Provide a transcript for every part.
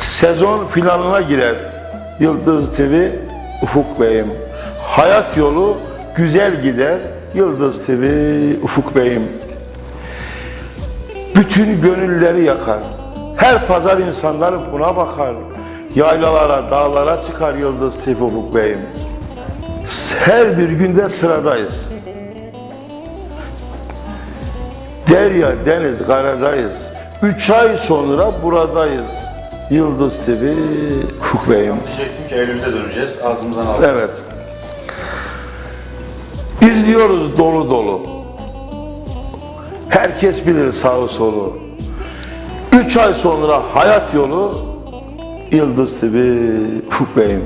Sezon finalına girer Yıldız TV Ufuk Bey'im. Hayat yolu güzel gider Yıldız TV Ufuk Bey'im. Bütün gönülleri yakar. Her pazar insanlar buna bakar. Yaylalara, dağlara çıkar Yıldız TV Ufuk Bey'im. Her bir günde sıradayız. Derya, deniz, karadayız. Üç ay sonra buradayız. Yıldız TV Ufuk Bey'im. Diyecektim ki Eylül'de döneceğiz. Ağzımızdan aldık. Evet. İzliyoruz dolu dolu. Herkes bilir sağı solu. Üç ay sonra hayat yolu Yıldız TV Ufuk Bey'im.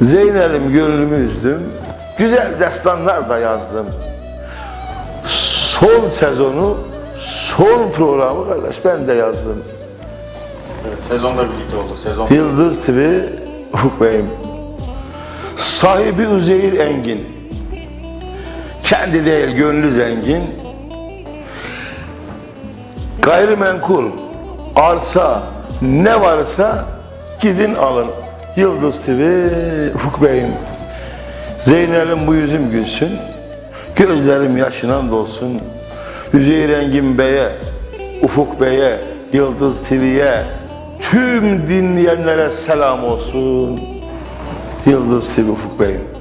Zeynel'im gönlümü üzdüm. Güzel destanlar da yazdım. Son sezonu, son programı kardeş ben de yazdım. Evet, sezonda birlikte olduk. Sezon. Yıldız TV Ufuk Bey'im. Sahibi Üzeyir Engin. Kendi değil gönlü zengin. Gayrimenkul, arsa ne varsa gidin alın. Yıldız TV Ufuk Bey'im. Zeynel'im bu yüzüm gülsün. Gözlerim yaşından dolsun. Üzeyir Engin Bey'e, Ufuk Bey'e, Yıldız TV'ye, tüm dinleyenlere selam olsun. Yıldız TV Ufuk Bey'im.